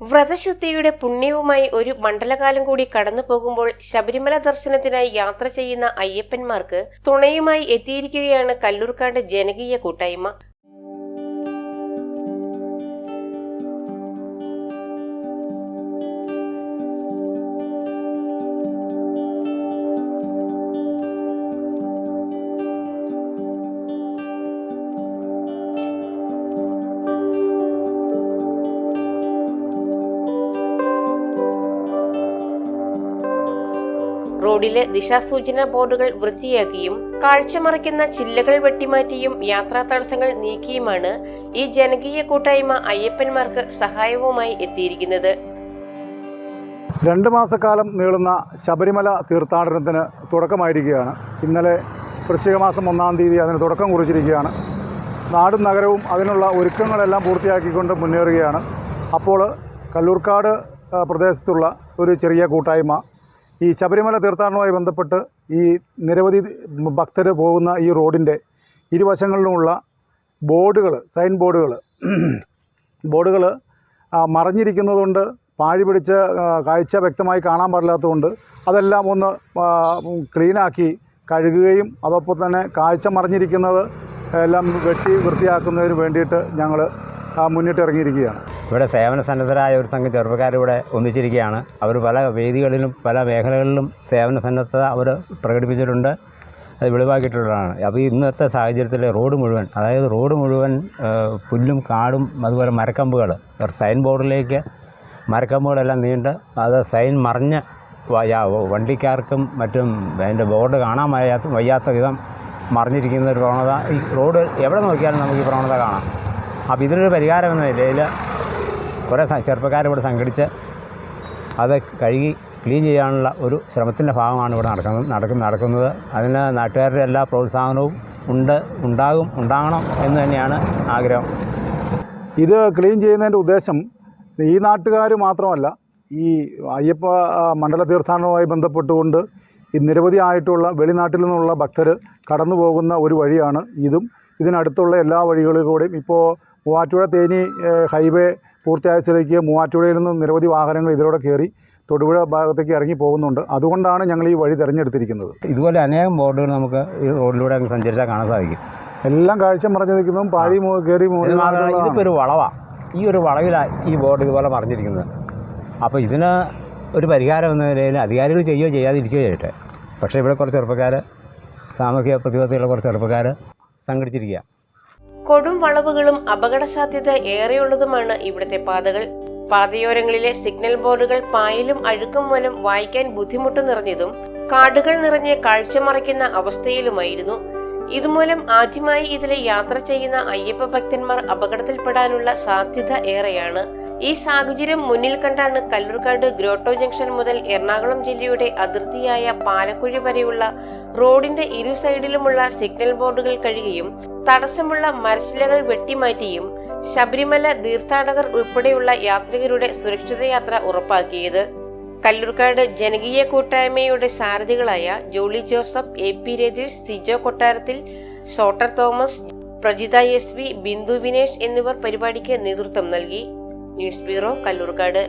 വ്രതശുദ്ധിയുടെ പുണ്യവുമായി ഒരു മണ്ഡലകാലം കൂടി കടന്നു പോകുമ്പോൾ ശബരിമല ദർശനത്തിനായി യാത്ര ചെയ്യുന്ന അയ്യപ്പന്മാർക്ക് തുണയുമായി എത്തിയിരിക്കുകയാണ് കല്ലൂർക്കാട് ജനകീയ കൂട്ടായ്മ. റോഡിലെ ദിശാസൂചന ബോർഡുകൾ വൃത്തിയാക്കിയും കാഴ്ചമറയ്ക്കുന്ന ചില്ലകൾ വെട്ടിമാറ്റിയും യാത്രാ തടസ്സങ്ങൾ നീക്കിയുമാണ് ഈ ജനകീയ കൂട്ടായ്മ അയ്യപ്പന്മാർക്ക് സഹായവുമായി എത്തിയിരിക്കുന്നത്. രണ്ട് മാസക്കാലം നീളുന്ന ശബരിമല തീർത്ഥാടനത്തിന് തുടക്കമായിരിക്കുകയാണ്. ഇന്നലെ വൃശ്ചിക മാസം ഒന്നാം തീയതി അതിന് തുടക്കം കുറിച്ചിരിക്കുകയാണ്. നാടും നഗരവും അതിനുള്ള ഒരുക്കങ്ങളെല്ലാം പൂർത്തിയാക്കിക്കൊണ്ട് മുന്നേറുകയാണ്. അപ്പോൾ കല്ലൂർക്കാട് പ്രദേശത്തുള്ള ഒരു ചെറിയ കൂട്ടായ്മ ഈ ശബരിമല തീർത്ഥാടനവുമായി ബന്ധപ്പെട്ട് ഈ നിരവധി ഭക്തർ പോകുന്ന ഈ റോഡിന്റെ ഇരുവശങ്ങളിലുമുള്ള ബോർഡുകൾ സൈൻ ബോർഡുകൾ ബോർഡുകൾ മറഞ്ഞിരിക്കുന്നതുകൊണ്ട് പാഴി പിടിച്ച കാഴ്ച വ്യക്തമായി കാണാൻ പാടില്ലാത്തതുകൊണ്ട് അതെല്ലാം ഒന്ന് ക്ലീനാക്കി കഴുകുകയും അതോടൊപ്പം തന്നെ കാഴ്ച മറിഞ്ഞിരിക്കുന്നത് എല്ലാം വെട്ടി വൃത്തിയാക്കുന്നതിന് വേണ്ടിയിട്ട് ഞങ്ങൾ മുന്നിട്ട് ഇറങ്ങിയിരിക്കുകയാണ്. ഇവിടെ സേവന സന്നദ്ധരായ ഒരു സംഘം ചെറുപ്പക്കാർ ഇവിടെ ഒന്നിച്ചിരിക്കുകയാണ്. അവർ പല വേദികളിലും പല മേഖലകളിലും സേവന സന്നദ്ധത അവർ പ്രകടിപ്പിച്ചിട്ടുണ്ട്. അത് വെളിവാക്കിയിട്ടുള്ളതാണ്. അപ്പോൾ ഇന്നത്തെ സാഹചര്യത്തിൽ റോഡ് മുഴുവൻ അതായത് റോഡ് മുഴുവൻ പുല്ലും കാടും അതുപോലെ മരക്കമ്പുകൾ സൈൻ ബോർഡിലേക്ക് മരക്കമ്പുകളെല്ലാം നീണ്ട് അത് സൈൻ മറിഞ്ഞ് വണ്ടിക്കാർക്കും മറ്റും അതിന്റെ ബോർഡ് കാണാൻ വയ്യാത്ത വയ്യാത്ത വിധം മറിഞ്ഞിരിക്കുന്ന ഒരു പ്രവണത. ഈ റോഡ് എവിടെ നോക്കിയാലും നമുക്ക് ഈ പ്രവണത കാണാം. അപ്പോൾ ഇതിനൊരു പരിഹാരം എന്ന നിലയിൽ കുറേ ചെറുപ്പക്കാരിവിടെ സംഘടിച്ച് അത് കഴുകി ക്ലീൻ ചെയ്യാനുള്ള ഒരു ശ്രമത്തിന്റെ ഭാഗമാണ് ഇവിടെ നടക്കുന്നത് നടക്കുന്ന നടക്കുന്നത്. അതിന് നാട്ടുകാരുടെ എല്ലാ പ്രോത്സാഹനവും ഉണ്ട് ഉണ്ടാകും ഉണ്ടാകണം എന്ന് തന്നെയാണ് ആഗ്രഹം. ഇത് ക്ലീൻ ചെയ്യുന്നതിന്റെ ഉദ്ദേശം ഈ നാട്ടുകാർ മാത്രമല്ല ഈ അയ്യപ്പ മണ്ഡല തീർത്ഥാടനവുമായി ബന്ധപ്പെട്ടുകൊണ്ട് നിരവധി ആയിട്ടുള്ള വെളിനാട്ടിൽ നിന്നുള്ള ഭക്തർ കടന്നു പോകുന്ന ഒരു വഴിയാണ് ഇതും. ഇതിനടുത്തുള്ള എല്ലാ വഴികളിലൂടെയും ഇപ്പോൾ മൂവാറ്റുപുഴ തേനി ഹൈവേ പൂർത്തിയായ സ്ഥിതിക്ക് മൂവാറ്റുപുഴയിൽ നിന്ന് നിരവധി വാഹനങ്ങൾ ഇതിലൂടെ കയറി തൊടുപുഴ ഭാഗത്തേക്ക് ഇറങ്ങി പോകുന്നുണ്ട്. അതുകൊണ്ടാണ് ഞങ്ങൾ ഈ വഴി തിരഞ്ഞെടുത്തിരിക്കുന്നത്. ഇതുപോലെ അനേകം ബോർഡുകൾ നമുക്ക് ഈ റോഡിലൂടെ അങ്ങ് സഞ്ചരിച്ചാൽ കാണാൻ സാധിക്കും. എല്ലാം കാഴ്ച മറഞ്ഞു നിൽക്കുന്നതും പാഴി മോ- കയറി. ഇതിപ്പോൾ ഒരു വളവാണ് ഈ ഒരു വളവിലാണ് ഈ ബോർഡ് ഇതുപോലെ മറിഞ്ഞിരിക്കുന്നത്. അപ്പോൾ ഇതിന് ഒരു പരിഹാരം എന്ന നിലയിൽ അധികാരികൾ ചെയ്യുകയോ ചെയ്യാതിരിക്കുകയോ ചെയ്യട്ടെ. പക്ഷേ ഇവിടെ കുറച്ച് ചെറുപ്പക്കാർ സാമൂഹിക പ്രതിബദ്ധതയുള്ള കുറച്ച് ചെറുപ്പക്കാർ സംഘടിച്ചിരിക്കുക കൊടും വളവുകളും അപകട സാധ്യത ഏറെയുള്ളതുമാണ് ഇവിടുത്തെ പാതകൾ. പാതയോരങ്ങളിലെ സിഗ്നൽ ബോർഡുകൾ പായലും അഴുക്കും മൂലം വായിക്കാൻ ബുദ്ധിമുട്ട് നിറഞ്ഞതും കാടുകൾ നിറഞ്ഞ് കാഴ്ച മറയ്ക്കുന്ന അവസ്ഥയിലുമായിരുന്നു. ഇതുമൂലം ആദ്യമായി ഇതിലെ യാത്ര ചെയ്യുന്ന അയ്യപ്പ ഭക്തന്മാർ അപകടത്തിൽപ്പെടാനുള്ള സാധ്യത ഏറെയാണ്. ഈ സാഹചര്യം മുന്നിൽ കണ്ടാണ് കല്ലൂർക്കാട് ഗ്രോട്ടോ ജംഗ്ഷൻ മുതൽ എറണാകുളം ജില്ലയുടെ അതിർത്തിയായ പാലക്കുഴി വരെയുള്ള റോഡിന്റെ ഇരു സൈഡിലുമുള്ള സിഗ്നൽ ബോർഡുകൾ കഴുകിയും തടസ്സമുള്ള മരച്ചിലകൾ വെട്ടിമാറ്റിയും ശബരിമല തീർത്ഥാടകർ ഉൾപ്പെടെയുള്ള യാത്രികരുടെ സുരക്ഷിത യാത്ര ഉറപ്പാക്കിയത്. കല്ലൂർക്കാട് ജനകീയ കൂട്ടായ്മയുടെ സാരഥികളായ Jolly Joseph A P Ratheesh Sijo Kottarathil Sotter Thomas Prajitha S V Bindu Vinesh എന്നിവർ പരിപാടിക്ക് നേതൃത്വം നൽകി. News bureau Kalloorkkad.